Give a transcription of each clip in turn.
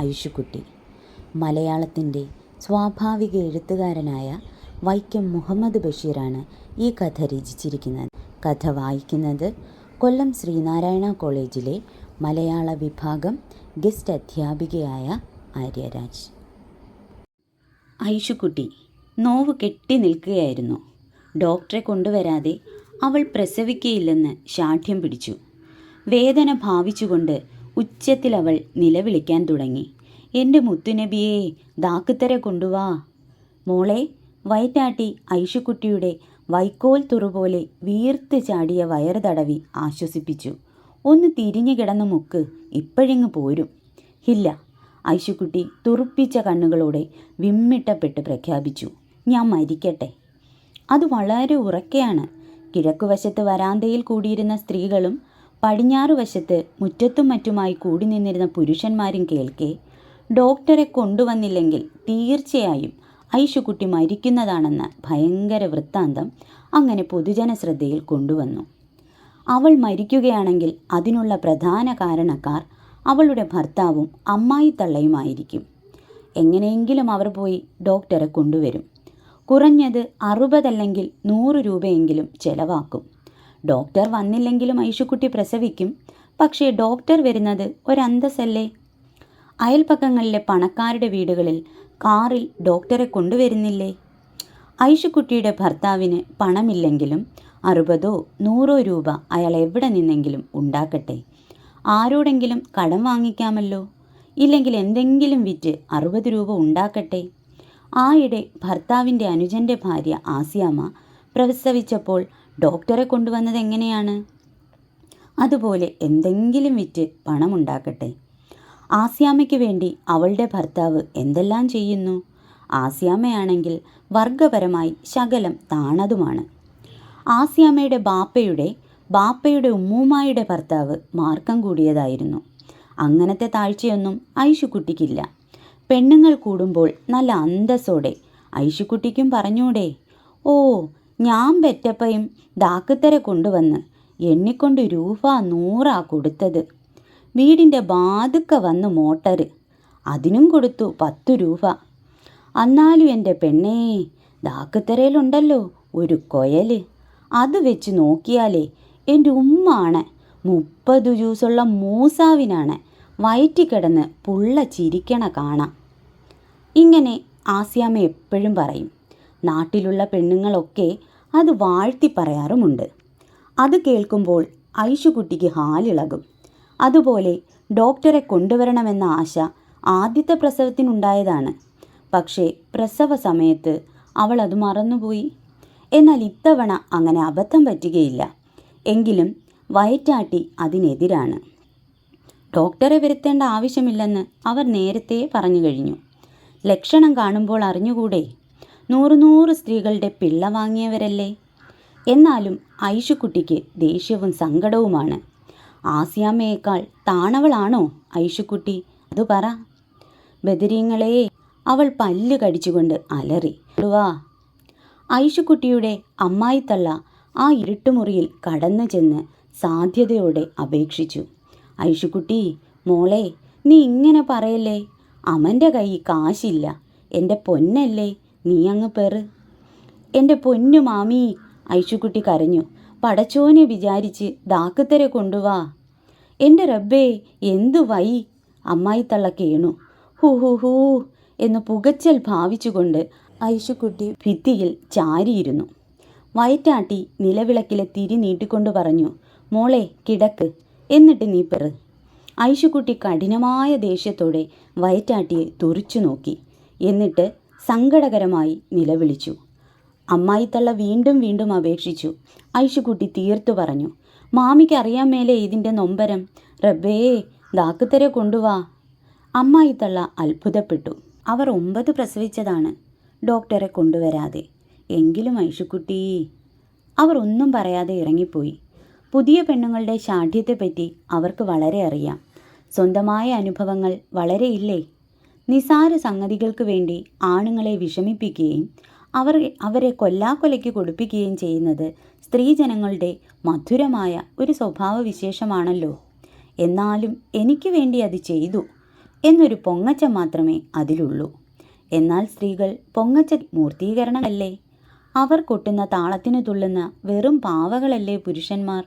ഐഷുക്കുട്ടി മലയാളത്തിന്റെ സ്വാഭാവിക എഴുത്തുകാരനായ വൈക്കം മുഹമ്മദ് ബഷീറാണ് ഈ കഥ രചിച്ചിരിക്കുന്നത്. കഥ വായിക്കുന്നത് കൊല്ലം ശ്രീനാരായണ കോളേജിലെ മലയാള വിഭാഗം ഗസ്റ്റ് അധ്യാപികയായ ആര്യരാജ്. ഐഷുക്കുട്ടി നോവ് കെട്ടി നിൽക്കുകയായിരുന്നു. ഡോക്ടറെ കൊണ്ടുവരാതെ അവൾ പ്രസവിക്കയില്ലെന്ന് ശാഠ്യം പിടിച്ചു. വേദന ഭാവിച്ചുകൊണ്ട് ഉച്ചത്തിൽ അവൾ നിലവിളിക്കാൻ തുടങ്ങി. എന്റെ മുത്തുനബിയെ ദാക്കുത്തര കൊണ്ടുവാ. മോളെ വയറ്റാട്ടി ഐഷുക്കുട്ടിയുടെ വൈക്കോൽ തുറുപോലെ വീർത്ത് ചാടിയ വയറ് തടവി ആശ്വസിപ്പിച്ചു. ഒന്ന് തിരിഞ്ഞു കിടന്ന മുക്ക് ഇപ്പോഴിങ്ങ് പോരും ഇല്ല ഐശുക്കുട്ടി തുറുപ്പിച്ച കണ്ണുകളോടെ വിമ്മിട്ടപ്പെട്ട് പ്രഖ്യാപിച്ചു. ഞാൻ മരിക്കട്ടെ. അത് വളരെ ഉറക്കെയാണ്. കിഴക്കുവശത്ത് വരാന്തയിൽ കൂടിയിരുന്ന സ്ത്രീകളും പടിഞ്ഞാറ് വശത്ത് മുറ്റത്തും മറ്റുമായി കൂടി നിന്നിരുന്ന പുരുഷന്മാരും കേൾക്കെ ഡോക്ടറെ കൊണ്ടുവന്നില്ലെങ്കിൽ തീർച്ചയായും ഐഷുക്കുട്ടി മരിക്കുന്നതാണെന്ന ഭയങ്കര വൃത്താന്തം അങ്ങനെ പൊതുജന ശ്രദ്ധയിൽ കൊണ്ടുവന്നു. അവൾ മരിക്കുകയാണെങ്കിൽ അതിനുള്ള പ്രധാന കാരണക്കാർ അവളുടെ ഭർത്താവും അമ്മായി തള്ളയുമായിരിക്കും എങ്ങനെയെങ്കിലും അവർ പോയി ഡോക്ടറെ കൊണ്ടുവരും. കുറഞ്ഞത് അറുപതല്ലെങ്കിൽ നൂറ് രൂപയെങ്കിലും ചെലവാക്കും. ഡോക്ടർ വന്നില്ലെങ്കിലും ഐഷുക്കുട്ടി പ്രസവിക്കും. പക്ഷേ ഡോക്ടർ വരുന്നത് ഒരന്തസ്സല്ലേ? അയൽപ്പക്കങ്ങളിലെ പണക്കാരുടെ വീടുകളിൽ കാറിൽ ഡോക്ടറെ കൊണ്ടുവരുന്നില്ലേ? ഐഷുക്കുട്ടിയുടെ ഭർത്താവിന് പണമില്ലെങ്കിലും അറുപതോ നൂറോ രൂപ അയാൾ എവിടെ നിന്നെങ്കിലും ഉണ്ടാക്കട്ടെ. ആരോടെങ്കിലും കടം വാങ്ങിക്കാമല്ലോ. ഇല്ലെങ്കിൽ എന്തെങ്കിലും വിറ്റ് അറുപത് രൂപ ഉണ്ടാക്കട്ടെ. ആയിടെ ഭർത്താവിന്റെ അനുജന്റെ ഭാര്യ ആസിയാമ്മ പ്രസവിച്ചപ്പോൾ ഡോക്ടറെ കൊണ്ടുവന്നത് എങ്ങനെയാണ്? അതുപോലെ എന്തെങ്കിലും വിറ്റ് പണമുണ്ടാക്കട്ടെ. ആസ്യാമയ്ക്ക് വേണ്ടി അവളുടെ ഭർത്താവ് എന്തെല്ലാം ചെയ്യുന്നു? ആസ്യാമയാണെങ്കിൽ വർഗപരമായി ശകലം താണതുമാണ്. ആസ്യാമയുടെ ബാപ്പയുടെ ബാപ്പയുടെ ഉമ്മൂമായുടെ ഭർത്താവ് മാർക്കം കൂടിയതായിരുന്നു. അങ്ങനത്തെ താഴ്ചയൊന്നും ഐഷുക്കുട്ടിക്കില്ല പെണ്ണുങ്ങൾ കൂടുമ്പോൾ നല്ല അന്തസ്സോടെ ഐഷുക്കുട്ടിക്കും പറഞ്ഞൂടെ ഓ ഞാൻ പെറ്റപ്പയും ദാക്കുത്തര കൊണ്ടുവന്ന് എണ്ണിക്കൊണ്ട് രൂപ നൂറാ കൊടുത്തത്. വീടിന്റെ ബാതുക്ക വന്ന് മോട്ടർ അതിനും കൊടുത്തു പത്തു രൂപ. അന്നാലും എന്റെ പെണ്ണേ ദാക്കുത്തരയിലുണ്ടല്ലോ ഒരു കൊയൽ അത് വെച്ച് നോക്കിയാലേ എന്റെ ഉമ്മാണ് മുപ്പത് ജ്യൂസുള്ള മൂസാവിനാണ് വയറ്റിക്കിടന്ന് പുള്ള ചിരിക്കണ കാണാം. ഇങ്ങനെ ആസിയാമ്മ എപ്പോഴും പറയും. നാട്ടിലുള്ള പെണ്ണുങ്ങളൊക്കെ അത് വാഴ്ത്തി പറയാറുമുണ്ട്. അത് കേൾക്കുമ്പോൾ ഐഷുകുട്ടിക്ക് ഹാലിളകും. അതുപോലെ ഡോക്ടറെ കൊണ്ടുവരണമെന്ന ആശ ആദ്യത്തെ പ്രസവത്തിനുണ്ടായതാണ്. പക്ഷേ പ്രസവ സമയത്ത് അവൾ അത് മറന്നുപോയി. എന്നാൽ ഇത്തവണ അങ്ങനെ അബദ്ധം പറ്റുകയില്ല. എങ്കിലും വയറ്റാട്ടി അതിനെതിരാണ്. ഡോക്ടറെ വരുത്തേണ്ട ആവശ്യമില്ലെന്ന് അവർ നേരത്തെ പറഞ്ഞു കഴിഞ്ഞു. ലക്ഷണം കാണുമ്പോൾ അറിഞ്ഞുകൂടെ? നൂറ് നൂറ് സ്ത്രീകളുടെ പിള്ള വാങ്ങിയവരല്ലേ? എന്നാലും ഐഷുക്കുട്ടിക്ക് ദേഷ്യവും സങ്കടവുമാണ്. ആസിയാമ്മയേക്കാൾ താണവളാണോ ഐഷുക്കുട്ടി? അത് പറ. ബദരീങ്ങളെ അവൾ പല്ല് കടിച്ചുകൊണ്ട് അലറി. വാ. ഐഷുക്കുട്ടിയുടെ അമ്മായിത്തള്ള ആ ഇരുട്ടുമുറിയിൽ കടന്നു ചെന്ന് സാധ്യതയോടെ അപേക്ഷിച്ചു. ഐഷുക്കുട്ടി മോളെ നീ ഇങ്ങനെ പറയല്ലേ? അമന്റെ കൈ കാശില്ല. എന്റെ പൊന്നല്ലേ? നീ അങ്ങ് പേറ്. എന്റെ പൊന്നു മാമി ഐഷുക്കുട്ടി കരഞ്ഞു. പടച്ചോനെ വിചാരിച്ച് ദാക്കുത്തരെ കൊണ്ടുവാ. എന്റെ റബ്ബേ എന്തു വൈ അമ്മായി തള്ള കേണു. ഹൂ ഹൂ ഹൂ എന്ന് പുകച്ചൽ ഭാവിച്ചുകൊണ്ട് ഐഷുക്കുട്ടി ഭിത്തിയിൽ ചാരിയിരുന്നു. വയറ്റാട്ടി നിലവിളക്കിലെ തിരി നീട്ടിക്കൊണ്ട് പറഞ്ഞു മോളെ കിടക്ക്. എന്നിട്ട് നീ പെറ്. ഐഷുക്കുട്ടി കഠിനമായ ദേഷ്യത്തോടെ വയറ്റാട്ടിയെ തുറിച്ചു നോക്കി. എന്നിട്ട് സങ്കടകരമായി നിലവിളിച്ചു. അമ്മായിത്തള്ള വീണ്ടും വീണ്ടും അപേക്ഷിച്ചു. ഐഷുകുട്ടി തീർത്തു പറഞ്ഞു. മാമിക്ക് അറിയാൻ മേലെ ഇതിന്റെ നൊമ്പരം. റബ്ബേ ദാക്കുത്തരെ കൊണ്ടുവാ. അമ്മായിത്തള്ള അത്ഭുതപ്പെട്ടു. അവർ ഒമ്പത് പ്രസവിച്ചതാണ്. ഡോക്ടറെ കൊണ്ടുവരാതെ. എങ്കിലും ഐഷുക്കുട്ടി അവർ ഒന്നും പറയാതെ ഇറങ്ങിപ്പോയി. പുതിയ പെണ്ണുങ്ങളുടെ ശാഠ്യത്തെപ്പറ്റി അവർക്ക് വളരെ അറിയാം. സ്വന്തമായ അനുഭവങ്ങൾ വളരെ ഇല്ലേ? നിസാര സംഗതികൾക്ക് വേണ്ടി ആണുങ്ങളെ വിഷമിപ്പിക്കുകയും അവർ അവരെ കൊല്ലാക്കൊലയ്ക്ക് കൊടുപ്പിക്കുകയും ചെയ്യുന്നത് സ്ത്രീജനങ്ങളുടെ മധുരമായ ഒരു സ്വഭാവവിശേഷമാണല്ലോ. എന്നാലും എനിക്ക് വേണ്ടി അത് ചെയ്തു എന്നൊരു പൊങ്ങച്ച മാത്രമേ അതിലുള്ളൂ. എന്നാൽ സ്ത്രീകൾ പൊങ്ങച്ച മൂർത്തീകരണമല്ലേ അവർ കൊട്ടുന്ന താളത്തിന് തുള്ളുന്ന വെറും പാവകളല്ലേ പുരുഷന്മാർ?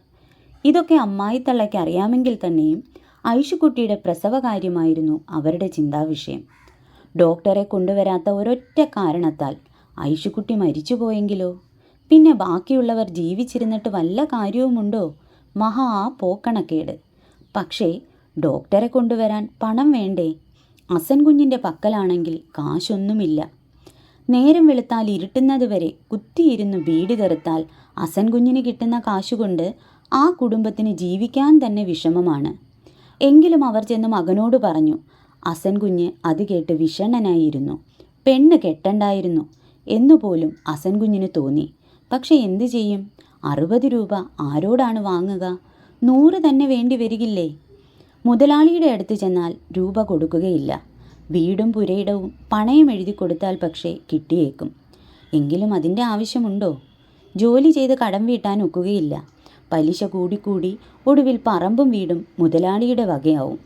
ഇതൊക്കെ അമ്മായിത്തള്ളയ്ക്ക് അറിയാമെങ്കിൽ തന്നെയും ഐഷുക്കുട്ടിയുടെ പ്രസവകാര്യമായിരുന്നു അവരുടെ ചിന്താവിഷയം. ഡോക്ടറെ കൊണ്ടുവരാത്ത ഒരൊറ്റ കാരണത്താൽ ഐഷുക്കുട്ടി മരിച്ചുപോയെങ്കിലോ? പിന്നെ ബാക്കിയുള്ളവർ ജീവിച്ചിരുന്നിട്ട് വല്ല കാര്യവുമുണ്ടോ? മഹാ പോക്കണക്കേട്. പക്ഷേ ഡോക്ടറെ കൊണ്ടുവരാൻ പണം വേണ്ടേ? അസൻ കുഞ്ഞിന്റെ പക്കലാണെങ്കിൽ കാശൊന്നുമില്ല. നേരം വെളുത്താൽ ഇരുട്ടുന്നതുവരെ കുത്തിയിരുന്ന് വീട് തെറുത്താൽ അസൻ കുഞ്ഞിന് കിട്ടുന്ന കാശുകൊണ്ട് ആ കുടുംബത്തിന് ജീവിക്കാൻ തന്നെ വിഷമമാണ്. എങ്കിലും അവർ ചെന്ന് മകനോട് പറഞ്ഞു അസൻ കുഞ്ഞ് അത് കേട്ട് വിഷണ്ണനായിരുന്നു പെണ്ണ് കെട്ടണ്ടായിരുന്നു എന്നുപോലും അസൻ കുഞ്ഞിന് തോന്നി. പക്ഷെ എന്തു ചെയ്യും? അറുപത് രൂപ ആരോടാണ് വാങ്ങുക? നൂറ് തന്നെ വേണ്ടി വരികില്ലേ? മുതലാളിയുടെ അടുത്ത് ചെന്നാൽ രൂപ കൊടുക്കുകയില്ല. വീടും പുരയിടവും പണയം എഴുതി കൊടുത്താൽ പക്ഷേ കിട്ടിയേക്കും. എങ്കിലും അതിന്റെ ആവശ്യമുണ്ടോ? ജോലി ചെയ്ത് കടം വീട്ടാൻ ഒക്കുകയില്ല. പലിശ കൂടിക്കൂടി ഒടുവിൽ പറമ്പും വീടും മുതലാളിയുടെ വകയാവും.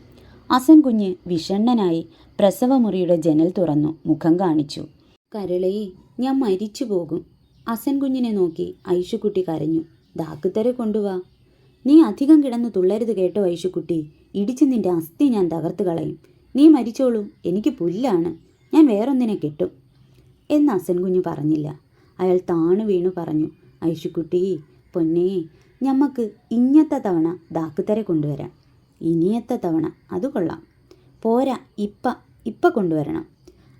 അസൻ കുഞ്ഞ് വിഷണ്ണനായി പ്രസവമുറിയുടെ ജനൽ തുറന്നു മുഖം കാണിച്ചു. കരളയെ ഞാൻ മരിച്ചു പോകും. അസൻ കുഞ്ഞിനെ നോക്കി ഐഷുക്കുട്ടി കരഞ്ഞു. ദാക്കുത്തരെ കൊണ്ടുവാ. നീ അധികം കിടന്ന് തുള്ളരുത് കേട്ടോ ഐഷുക്കുട്ടി ഇടിച്ച് നിന്റെ അസ്ഥി ഞാൻ തകർത്ത് കളയും. നീ മരിച്ചോളൂ. എനിക്ക് പുല്ലാണ്. ഞാൻ വേറൊന്നിനെ കെട്ടും. എന്ന് അസൻ കുഞ്ഞു പറഞ്ഞില്ല. അയാൾ താണു വീണു പറഞ്ഞു. ഐഷുക്കുട്ടി പൊന്നേ ഞമ്മക്ക് ഇഞ്ഞത്തെ തവണ ദാക്കുത്തരെ കൊണ്ടുവരാം. ഇനിയത്തെ തവണ അത് കൊള്ളാം. പോരാ ഇപ്പ ഇപ്പ കൊണ്ടുവരണം.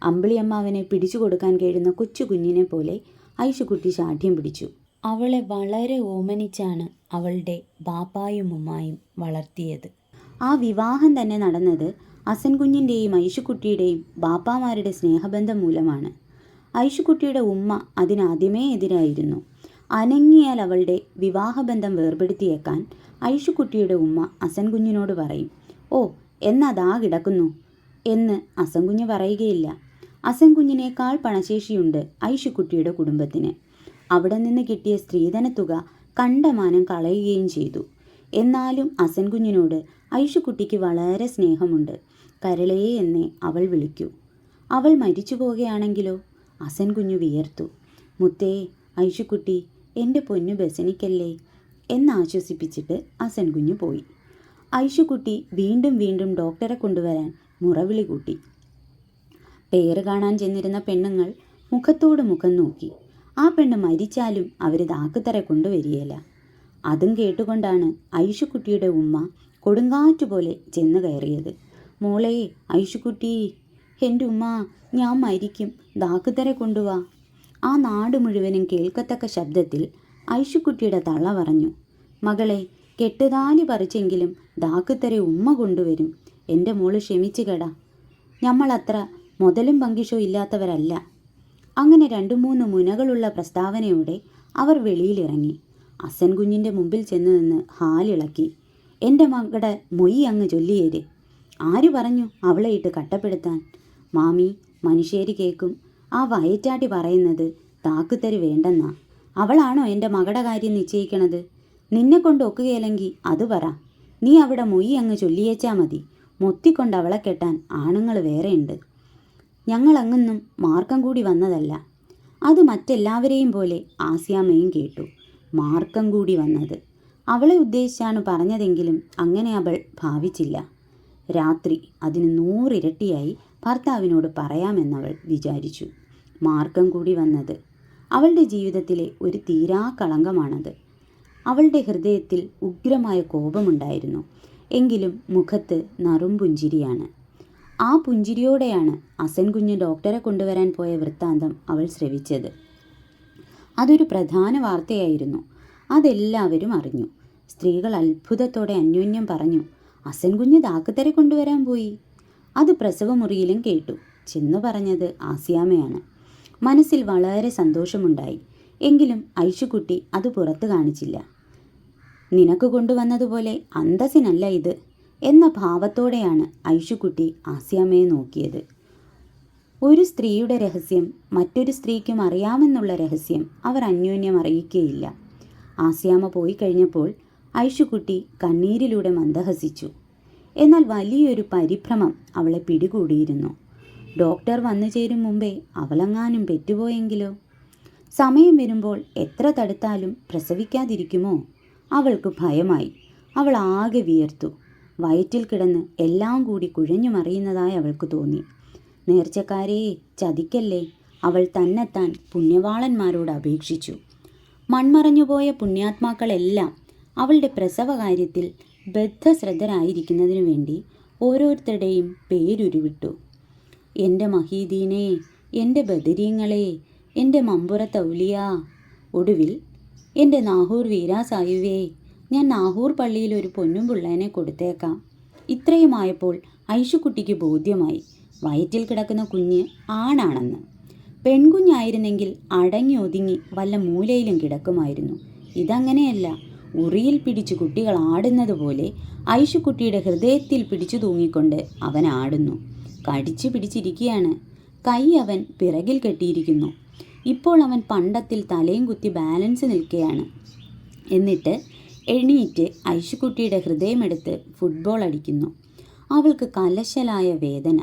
അമ്പിളിയമ്മാവനെ പിടിച്ചു കൊടുക്കാൻ കഴിയുന്ന കൊച്ചു കുഞ്ഞിനെ പോലെ ഐഷുക്കുട്ടി ശാഠ്യം പിടിച്ചു. അവളെ വളരെ ഓമനിച്ചാണ് അവളുടെ ബാപ്പായും ഉമ്മായും വളർത്തിയത്. ആ വിവാഹം തന്നെ നടന്നത് അസൻ കുഞ്ഞിന്റെയും ഐഷുക്കുട്ടിയുടെയും ബാപ്പാമാരുടെ സ്നേഹബന്ധം മൂലമാണ്. ഐഷുക്കുട്ടിയുടെ ഉമ്മ അതിനാദ്യമേ എതിരായിരുന്നു. അനങ്ങിയാൽ അവളുടെ വിവാഹബന്ധം വേർപെടുത്തിയേക്കാൻ ഐഷുക്കുട്ടിയുടെ ഉമ്മ അസൻകുഞ്ഞിനോട് പറയും ഓ എന്നതാ കിടക്കുന്നു എന്ന് അസൻകുഞ്ഞ് പറയുകയില്ല. അസൻകുഞ്ഞിനേക്കാൾ പണശേഷിയുണ്ട് ഐഷുക്കുട്ടിയുടെ കുടുംബത്തിന്. അവിടെ നിന്ന് കിട്ടിയ സ്ത്രീധനത്തുക കണ്ടമാനം കളയുകയും ചെയ്തു. എന്നാലും അസൻകുഞ്ഞിനോട് ഐഷുക്കുട്ടിക്ക് വളരെ സ്നേഹമുണ്ട്. കരളേ എന്നേ അവൾ വിളിക്കൂ. അവൾ മരിച്ചു പോകുകയാണെങ്കിലോ അസൻകുഞ്ഞു വിയർത്തു. മുത്തേ ഐഷുക്കുട്ടി എന്റെ പൊന്നു ബസനിക്കല്ലേ എന്നാശ്വസിപ്പിച്ചിട്ട് അസൻ കുഞ്ഞു പോയി. ഐഷുക്കുട്ടി വീണ്ടും വീണ്ടും ഡോക്ടറെ കൊണ്ടുവരാൻ മുറവിളി കൂട്ടി. പേര് കാണാൻ ചെന്നിരുന്ന പെണ്ണുങ്ങൾ മുഖത്തോട് മുഖം നോക്കി. ആ പെണ്ണ് മരിച്ചാലും അവർ ദാക്കുത്തറ കൊണ്ടുവരികയില്ല. അതും കേട്ടുകൊണ്ടാണ് ഐഷുക്കുട്ടിയുടെ ഉമ്മ കൊടുങ്കാറ്റുപോലെ ചെന്ന് കയറിയത്. മോളെ ഐഷുക്കുട്ടി എന്റെ ഉമ്മ ഞാൻ മരിക്കും. ദാക്കുത്തറ കൊണ്ടുവാ. ആ നാട് മുഴുവനും കേൾക്കത്തക്ക ശബ്ദത്തിൽ ഐഷുക്കുട്ടിയുടെ തള്ള പറഞ്ഞു മകളെ കെട്ടുതാലി പറിച്ചെങ്കിലും ദാക്കുത്തരെ ഉമ്മ കൊണ്ടുവരും. എന്റെ മോൾ ക്ഷമിച്ചു കേടാ. ഞമ്മളത്ര മുതലും പങ്കിഷോ ഇല്ലാത്തവരല്ല. അങ്ങനെ രണ്ടു മൂന്ന് മുനകളുള്ള പ്രസ്താവനയോടെ അവർ വെളിയിലിറങ്ങി. അസൻ കുഞ്ഞിന്റെ മുമ്പിൽ ചെന്ന് നിന്ന് ഹാലിളക്കി എന്റെ മകളുടെ മൊയ് അങ്ങ് ചൊല്ലിയേര്. ആര് പറഞ്ഞു അവളെ ഇട്ട് കട്ടപ്പെടുത്താൻ? മാമി മനുഷ്യര് കേൾക്കും ആ വയറ്റാട്ടി പറയുന്നത് താക്കുത്തരി വേണ്ടെന്നാ. അവളാണോ എന്റെ മകളുടെ കാര്യം നിശ്ചയിക്കണത്? നിന്നെ കൊണ്ട് ഒക്കുകയില്ലെങ്കിൽ അത് പറ. നീ അവിടെ മൊയ് അങ്ങ് ചൊല്ലിയേച്ചാ മതി. മൊത്തിക്കൊണ്ട് അവളെ കെട്ടാൻ ആണുങ്ങൾ വേറെയുണ്ട്. ഞങ്ങളങ്ങൊന്നും മാർക്കം കൂടി വന്നതല്ല. അത് മറ്റെല്ലാവരെയും പോലെ ആസിയാമ്മയും കേട്ടു. മാർക്കം കൂടി വന്നത്. അവളെ ഉദ്ദേശിച്ചാണ് പറഞ്ഞതെങ്കിലും അങ്ങനെ അവൾ ഭാവിച്ചില്ല. രാത്രി അതിന് നൂറിരട്ടിയായി ഭർത്താവിനോട് പറയാമെന്നവൾ വിചാരിച്ചു. മാർഗം കൂടി വന്നത് അവളുടെ ജീവിതത്തിലെ ഒരു തീരാ കളങ്കമാണത് അവളുടെ ഹൃദയത്തിൽ ഉഗ്രമായ കോപമുണ്ടായിരുന്നു. എങ്കിലും മുഖത്ത് നറും പുഞ്ചിരിയാണ്. ആ പുഞ്ചിരിയോടെയാണ് അസൻ കുഞ്ഞ് ഡോക്ടറെ കൊണ്ടുവരാൻ പോയ വൃത്താന്തം അവൾ ശ്രവിച്ചത്. അതൊരു പ്രധാന വാർത്തയായിരുന്നു. അതെല്ലാവരും അറിഞ്ഞു. സ്ത്രീകൾ അത്ഭുതത്തോടെ അന്യോന്യം പറഞ്ഞു അസൻ കുഞ്ഞ് ദാക്കത്തരെ കൊണ്ടുവരാൻ പോയി. അത് പ്രസവമുറിയിലും കേട്ടു. ചെന്നു പറഞ്ഞത് ആസിയാമയാണ് മനസ്സിൽ വളരെ സന്തോഷമുണ്ടായി. എങ്കിലും ഐഷുക്കുട്ടി അത് പുറത്തു കാണിച്ചില്ല. നിനക്ക് കൊണ്ടുവന്നതുപോലെ അന്തസ്സിനല്ല ഇത് എന്ന ഭാവത്തോടെയാണ് ഐഷുക്കുട്ടി ആസിയാമയെ നോക്കിയത്. ഒരു സ്ത്രീയുടെ രഹസ്യം മറ്റൊരു സ്ത്രീക്കും അറിയാമെന്നുള്ള രഹസ്യം അവർ അന്യോന്യം അറിയിക്കുകയില്ല ആസിയാമ പോയി കഴിഞ്ഞപ്പോൾ ഐഷുക്കുട്ടി കണ്ണീരിലൂടെ മന്ദഹസിച്ചു. എന്നാൽ വലിയൊരു പരിഭ്രമം അവളെ പിടികൂടിയിരുന്നു. ഡോക്ടർ വന്നു ചേരും മുമ്പേ അവളെങ്ങാനും പെറ്റുപോയെങ്കിലോ? സമയം വരുമ്പോൾ എത്ര തടുത്താലും പ്രസവിക്കാതിരിക്കുമോ? അവൾക്ക് ഭയമായി. അവൾ ആകെ വിയർത്തു. വയറ്റിൽ കിടന്ന് എല്ലാം കൂടി കുഴഞ്ഞു മറിയുന്നതായി അവൾക്ക് തോന്നി. നേർച്ചക്കാരെ ചതിക്കല്ലേ? അവൾ തന്നെത്താൻ പുണ്യവാളന്മാരോട് അപേക്ഷിച്ചു. മൺമറഞ്ഞുപോയ പുണ്യാത്മാക്കളെല്ലാം അവളുടെ പ്രസവകാര്യത്തിൽ ബദ്ധശ്രദ്ധരായിരിക്കുന്നതിനു വേണ്ടി ഓരോരുത്തരുടെയും പേരുരുവിട്ടു. എന്റെ മഹീദീനെ എന്റെ ബദരീങ്ങളെ എന്റെ മമ്പുറത്തൗലിയ ഒടുവിൽ എന്റെ നാഹൂർ വീരാസായുവേ ഞാൻ നാഹൂർ പള്ളിയിൽ ഒരു പൊന്നും പിള്ളേനെ കൊടുത്തേക്കാം ഇത്രയുമായപ്പോൾ ഐഷുക്കുട്ടിക്ക് ബോധ്യമായി വയറ്റിൽ കിടക്കുന്ന കുഞ്ഞ് ആണാണെന്ന്. പെൺകുഞ്ഞായിരുന്നെങ്കിൽ അടങ്ങി ഒതുങ്ങി വല്ല മൂലയിലും കിടക്കുമായിരുന്നു. ഇതങ്ങനെയല്ല ഉറിയിൽ പിടിച്ചു കുട്ടികൾ ആടുന്നത് പോലെ ഐഷുക്കുട്ടിയുടെ ഹൃദയത്തിൽ പിടിച്ചു തൂങ്ങിക്കൊണ്ട് അവൻ ആടുന്നു. കടിച്ചു പിടിച്ചിരിക്കുകയാണ്. കൈ അവൻ പിറകിൽ കെട്ടിയിരിക്കുന്നു. ഇപ്പോൾ അവൻ പണ്ടത്തിൽ തലയും കുത്തി ബാലൻസ് നിൽക്കുകയാണ്. എന്നിട്ട് എണീറ്റ് ഐഷുക്കുട്ടിയുടെ ഹൃദയമെടുത്ത് ഫുട്ബോൾ അടിക്കുന്നു. അവൾക്ക് കലശലായ വേദന.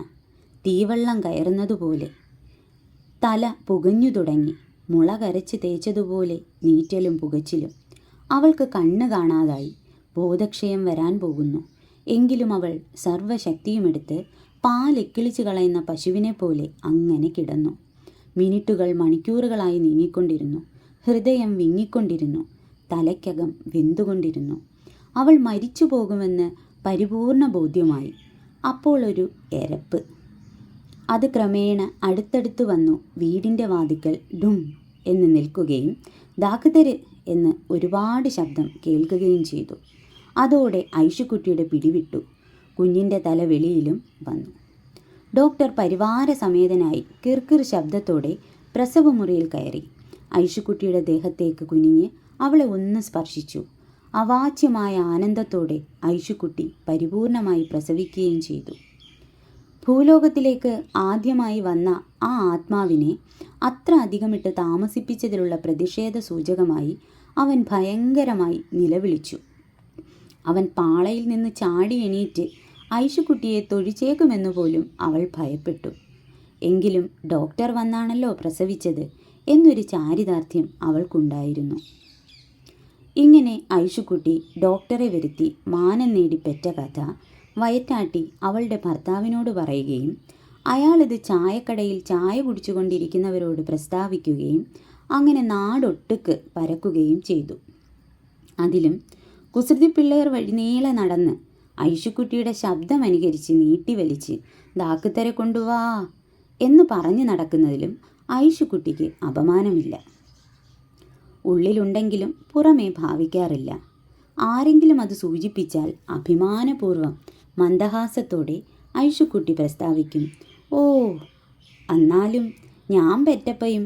തീവെള്ളം കയറുന്നതുപോലെ തല പുകഞ്ഞു തുടങ്ങി. മുള കരച്ച് തേച്ചതുപോലെ നീറ്റലും പുകച്ചിലും. അവൾക്ക് കണ്ണ് കാണാതായി. ബോധക്ഷയം വരാൻ പോകുന്നു. എങ്കിലും അവൾ സർവശക്തിയുമെടുത്ത് പാലെക്കിളിച്ച് കളയുന്ന പശുവിനെ പോലെ അങ്ങനെ കിടന്നു. മിനിറ്റുകൾ മണിക്കൂറുകളായി നീങ്ങിക്കൊണ്ടിരുന്നു. ഹൃദയം വിങ്ങിക്കൊണ്ടിരുന്നു. തലയ്ക്കകം വെന്തുകൊണ്ടിരുന്നു. അവൾ മരിച്ചു പോകുമെന്ന് പരിപൂർണ ബോധ്യമായി. അപ്പോൾ ഒരു എരപ്പ്. അത് ക്രമേണ അടുത്തടുത്ത് വന്നു. വീടിന്റെ വാതിക്കൽ ഡും എന്ന് നിൽക്കുകയും ദാഖതര് എന്ന് ഒരുപാട് ശബ്ദം കേൾക്കുകയും ചെയ്തു. അതോടെ ഐഷുക്കുട്ടിയുടെ പിടിവിട്ടു. കുഞ്ഞിന്റെ തല വെളിയിലും വന്നു. ഡോക്ടർ പരിവാര സമേതനായി കിർക്കിർ ശബ്ദത്തോടെ പ്രസവമുറിയിൽ കയറി. ഐഷുക്കുട്ടിയുടെ ദേഹത്തേക്ക് കുനിഞ്ഞ് അവളെ ഒന്ന് സ്പർശിച്ചു. അവാച്യമായ ആനന്ദത്തോടെ ഐഷുക്കുട്ടി പരിപൂർണമായി പ്രസവിക്കുകയും ചെയ്തു. ഭൂലോകത്തിലേക്ക് ആദ്യമായി വന്ന ആ ആത്മാവിനെ അത്ര അധികമിട്ട് താമസിപ്പിച്ചതിലുള്ള പ്രതിഷേധ സൂചകമായി അവൻ ഭയങ്കരമായി നിലവിളിച്ചു. അവൻ പാളയിൽ നിന്ന് ചാടി എണീറ്റ് ഐഷുക്കുട്ടിയെ തൊഴിച്ചേക്കുമെന്നു പോലും അവൾ ഭയപ്പെട്ടു. എങ്കിലും ഡോക്ടർ വന്നാണല്ലോ പ്രസവിച്ചത് എന്നൊരു ചാരിതാർത്ഥ്യം അവൾക്കുണ്ടായിരുന്നു. ഇങ്ങനെ ഐഷുക്കുട്ടി ഡോക്ടറെ വരുത്തി മാനം നേടി പെറ്റ കഥ വയറ്റാട്ടി അവളുടെ ഭർത്താവിനോട് പറയുകയും അയാളിത് ചായക്കടയിൽ ചായ കുടിച്ചുകൊണ്ടിരിക്കുന്നവരോട് പ്രസ്താവിക്കുകയും അങ്ങനെ നാടൊട്ടുക്ക് പരക്കുകയും ചെയ്തു. അതിലും കുസൃതി പിള്ളേർ വഴി നീളെ നടന്ന് ഐഷുക്കുട്ടിയുടെ ശബ്ദം അനുകരിച്ച് നീട്ടിവലിച്ച് ദാക്കുത്തരെ കൊണ്ടുവാ എന്ന് പറഞ്ഞു നടക്കുന്നതിലും ഐഷുക്കുട്ടിക്ക് അപമാനമില്ല. ഉള്ളിലുണ്ടെങ്കിലും പുറമേ ഭാവിക്കാറില്ല. ആരെങ്കിലും അത് സൂചിപ്പിച്ചാൽ അഭിമാനപൂർവം മന്ദഹാസത്തോടെ ഐഷുക്കുട്ടി പ്രസ്താവിക്കും ഓ എന്നാലും ഞാൻ പെറ്റപ്പയും